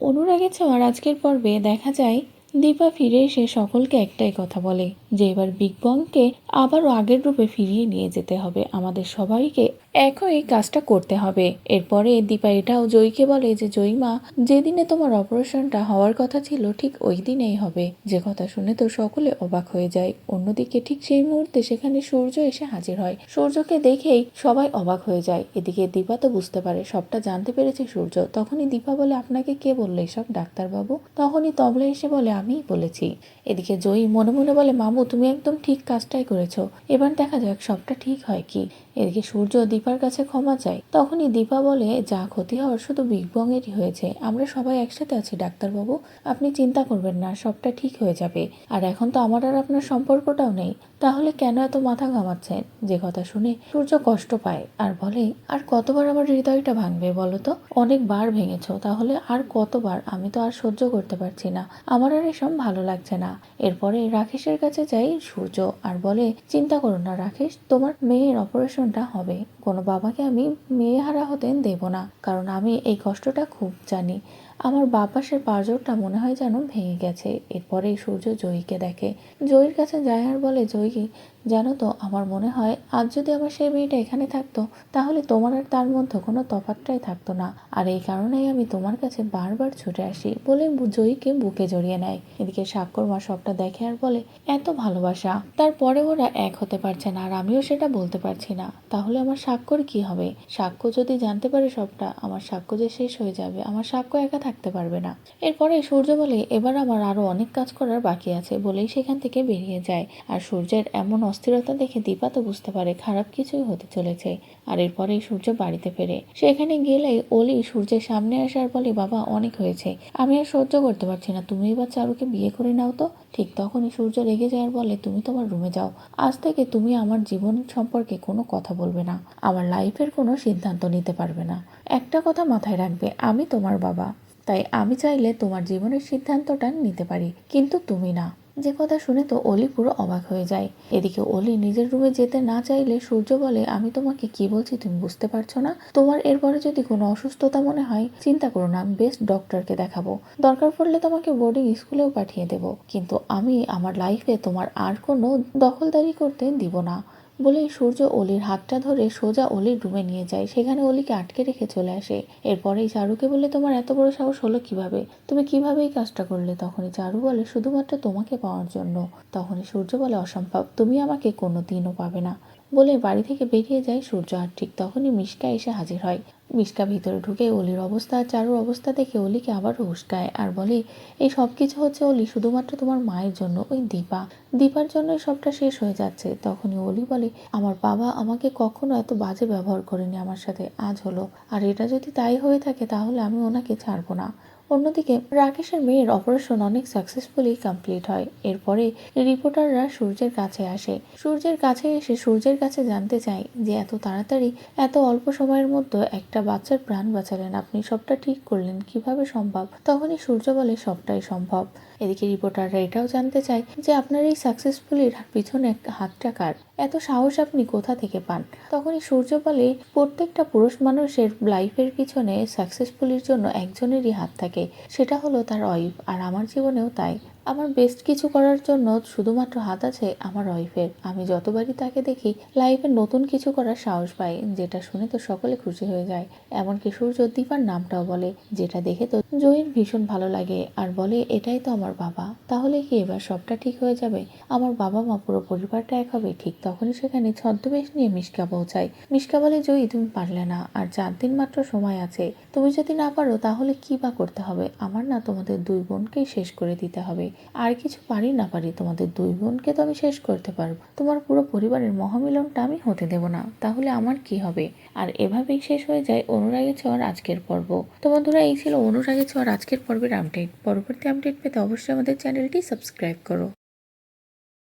অনুরাগের ছোঁয়ার আজকের পর্বে দেখা যায় দীপা ফিরে এসে সকলকে একটাই কথা বলে। যে এবার বিগ বংকে আবারও আগের রূপে ফিরিয়ে নিয়ে যেতে হবে। আমাদের সবাইকে একই কাজটা করতে হবে। এরপরে দীপা এটাও জয়ীকে বলে যে, জয়ী মা, যেদিনে তোমার অপারেশনটা হওয়ার কথা ছিল, ঠিক ওই দিনেই হবে। যে কথা শুনে তো সকলে অবাক হয়ে যায়। অন্যদিকে ঠিক সেই মুহূর্তে সেখানে সূর্য এসে হাজির হয়। সূর্যকে দেখেই সবাই অবাক হয়ে যায়। এদিকে দীপা তো বুঝতে পারে, সবটা জানতে পেরেছে সূর্য। তখনই দীপা বলে, আপনাকে কে বলল এসব, ডাক্তারবাবু? তখনই তবলা এসে বলে, আমিই বলেছি। এদিকে জয়ী মনে মনে বলে, মামু তুমি একদম ঠিক কাজটাই করেছ। এবার দেখা যাক সবটা ঠিক হয় কি। এদিকে সূর্য দীপার কাছে ক্ষমা চায়। তখনই দীপা বলে, যা ক্ষতি হওয়ার শুধু বিগ বংয়েরই হয়েছে। আমরা সবাই একসাথে আছি ডাক্তারবাবু আপনি চিন্তা করবেন না, সবটা ঠিক হয়ে যাবে। আর এখন তো আমার আর আপনার সম্পর্কটাও নেই। তাহলে কেন এত মাথা ঘামাচ্ছেন? যে কথা শুনে সূর্য কষ্ট পায় আর বলে, আর কতবার আমার হৃদয়টা ভাঙবে বলো তো? অনেকবার ভেঙেছো। তাহলে আর কতবার? আমি তো আর সহ্য করতে পারছি না। আমার আর এসব ভালো লাগছে না। এরপরে রাকেশের কাছে যাই সূর্য আর বলে, চিন্তা করো না রাকেশ, তোমার মেয়ের অপারেশনটা হবে। কোনো বাবাকে আমি মেয়ে হারা হতেন দেব না, কারণ আমি এই কষ্টটা খুব জানি। আমার বাঁ পাশের পাঁজরটা মনে হয় যেন ভেঙে গেছে। এরপরেই সূর্য জয়ীকে দেখে। জয়ীর কাছে যায় আর বলে, জয়ী, জানো তো, আমার মনে হয় আজ যদি আমার সেই মেয়েটা এখানে থাকতো, তাহলে তোমার আর তার মধ্যে কোনো তফাৎটাই থাকতো না। আর এই কারণেই আমি তোমার কাছে বারবার ছুটে আসি, বলে জয়ীকে বুকে জড়িয়ে নেয়। এদিকে স্বাক্ষর মা সবটা দেখে আর বলে, এত ভালোবাসা, তারপরে ওরা এক হতে পারছে না, আর আমিও সেটা বলতে পারছি না। তাহলে আমার স্বাক্ষর কি হবে? সাক্ষ্য যদি জানতে পারে সবটা, আমার সাক্ষ্য যে শেষ হয়ে যাবে, আমার সাক্ষ্য একা থাকতে পারবে না। এরপরে সূর্য বলে, এবার আমার আরও অনেক কাজ করার বাকি আছে। বলেই সেখান থেকে বেরিয়ে যায়। আর সূর্যের এমন অস্থিরতা দেখে দীপা তো বুঝতে পারে খারাপ কিছুই হতে চলেছে। আর এরপরেই সূর্য বাড়িতে ফেরে। সেখানে গেলেই অলি সূর্যের সামনে আসার বলে, বাবা, অনেক হয়েছে। আমি আর সহ্য করতে পারছি না। তুমি এবার চারুকে বিয়ে করে নাও তো। ঠিক তখনই সূর্য রেগে যায় বলে, তুমি তোমার রুমে যাও। আজ থেকে তুমি আমার জীবন সম্পর্কে কোনো কথা বলবে না। আমার লাইফের কোনো সিদ্ধান্ত নিতে পারবে না। একটা কথা মাথায় রাখবে, আমি তোমার বাবা। তাই আমি চাইলে তোমার জীবনের সিদ্ধান্তটা নিতে পারি, কিন্তু তুমি না। যে কথা শুনে তো অলি পুরো অবাক হয়ে যায়। এদিকে অলি নিজের রুমে যেতে না চাইলে সূর্য বলে, আমি তোমাকে কি বলছি তুমি বুঝতে পারছ না? তোমার এরপরে যদি কোনো অসুস্থতা মনে হয়, চিন্তা করো না, আমি বেস্ট ডক্টরকে দেখাবো। দরকার পড়লে তোমাকে বোর্ডিং স্কুলেও পাঠিয়ে দেব। কিন্তু আমি আমার লাইফে তোমার আর কোনো দখলদারি করতে দিব না। বলেই সূর্য অলির হাতটা ধরে সোজা অলির রুমে নিয়ে যায়। সেখানে অলিকে আটকে রেখে চলে আসে। এরপরেই চারুকে বলে, তোমার এত বড় সাহস হলো কীভাবে? তুমি কীভাবে এই কাজটা করলে? তখনই চারু বলে, শুধুমাত্র তোমাকে পাওয়ার জন্য। তখনই সূর্য বলে, অসম্ভব। তুমি আমাকে কোনো দিনও পাবে না। বলে বাড়ি থেকে বেরিয়ে যায় সূর্য আর ঠিক তখনই মিশকা এসে হাজির হয়। মিশকা ভিতরে ঢুকে অলির অবস্থা, চারুর অবস্থা দেখে অলিকে আবারও উস্কায় আর বলে, এই সব কিছু হচ্ছে অলি, শুধুমাত্র তোমার মায়ের জন্য, ওই দীপা। দীপার জন্যই সবটা শেষ হয়ে যাচ্ছে। তখনই অলি বলে, আমার বাবা আমাকে কখনো এত বাজে ব্যবহার করেনি আমার সাথে, আজ হলো। আর এটা যদি তাই হয়ে থাকে তাহলে আমি ওনাকে ছাড়বো না। অন্যদিকে, রাকেশের মেয়ের অপারেশন অনেক সাকসেসফুলি কমপ্লিট হয়। এরপরে রিপোর্টাররা সূর্যের কাছে আসে। সূর্যের কাছে এসে সূর্যের কাছে জানতে চায় যে এত তাড়াতাড়ি, এত অল্প সময়ের মধ্যে একটা বাচ্চার প্রাণ বাঁচালেন। আপনি সবটা ঠিক করলেন, কীভাবে সম্ভব? তখনই সূর্য বলে, সবটাই সম্ভব। এদিকে রিপোর্টাররা এটাও জানতে চায় যে আপনার এই সাকসেসফুলির পিছনে হাতটা কার? এত সাহস আপনি কোথা থেকে পান? তখনই সূর্য বলে, প্রত্যেকটা পুরুষ মানুষের লাইফের পিছনে সাকসেসফুলির জন্য একজনেরই হাত থাকে। সেটা হলো তার ওয়াইফ আর আমার জীবনেও তাই। আমার বেস্ট কিছু করার জন্য শুধুমাত্র হাত আছে আমার ওয়াইফের। আমি যতবারই তাকে দেখি লাইফে নতুন কিছু করার সাহস পাই, যেটা শুনে তো সকলে খুশি হয়ে যায়। এমনকি সূর্য নামটাও বলে, যেটা দেখে তো জয়ীর ভীষণ ভালো লাগে, আর বলে, এটাই তো আমার বাবা। তাহলে কি এবার সবটা ঠিক হয়ে যাবে? আমার বাবা মা পুরো পরিবারটা এক হবে, ঠিক তখনই সেখানে ছদ্মবেশ নিয়ে মিশকা পৌঁছায় মিশকা বলে জয়ী তুমি পারলে না, আর চার দিন মাত্র সময় আছে। তুমি যদি না পারো, তাহলে কি বা করতে হবে? আমার না তোমাদের দুই বোনকেই শেষ করে দিতে হবে। আর কিছু পারি না পারি, তোমাদের দুই বোনকে তো আমি শেষ করতে পারব। তোমার পুরো পরিবারের মহামিলনটা আমি হতে দেব না, তাহলে আমার কি হবে? আর এভাবেই শেষ হয়ে যায় অনুরাগের ছোঁয়ার আজকের পর্ব। তো বন্ধুরা, এই ছিল অনুরাগের ছোঁয়ার আজকের পর্বের আপডেট পরবর্তী আপডেট পেতে অবশ্যই আমাদের চ্যানেলটি সাবস্ক্রাইব করো।